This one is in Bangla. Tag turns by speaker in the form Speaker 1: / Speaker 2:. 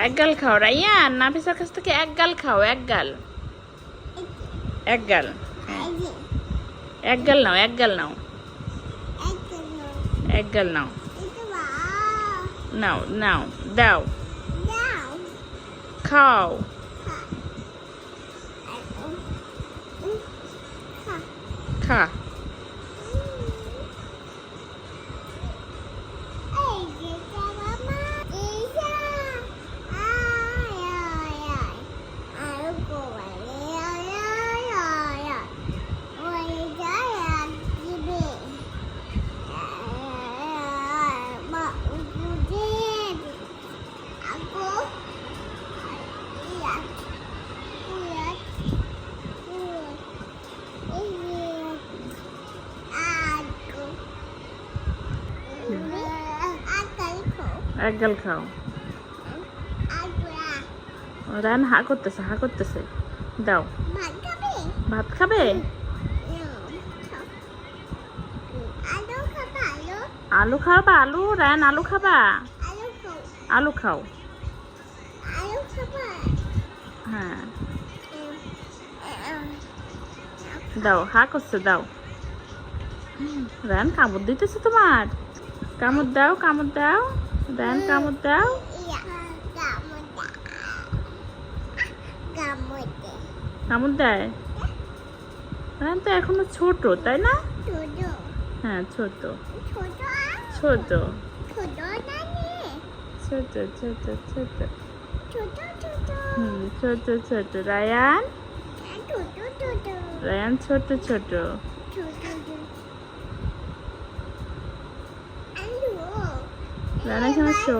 Speaker 1: এক গাল খাও রাইয়ান নাফিসার কাছ থেকে এক গাল খাও, এক গাল। এক গাল। এক গাল নাও, এক গাল নাও। এক গাল নাও। নাও নাও, দাও। খাও। খা। এক গাল খাও। রান হা করতেছে হা করতেছে। দাও। ভাত খাবে? আলু খাবা আলু? রায়ন আলু খাবা? আলু খাও। হ্যাঁ। দাও, হা করছে, দাও। রায়ন কামড় দিতেছে তোমার। কামড় দাও কামড় দাও। রায়ন কামড় দাও। কামড় দেয়? রায়ন তো এখনও ছোট তাই না? হ্যাঁ ছোট। ছোট ছোট। ছোট ছোট হুম ছোট ছোট। রায়ান? রায়ান ছোট ছোট। রায়ান এখানে শো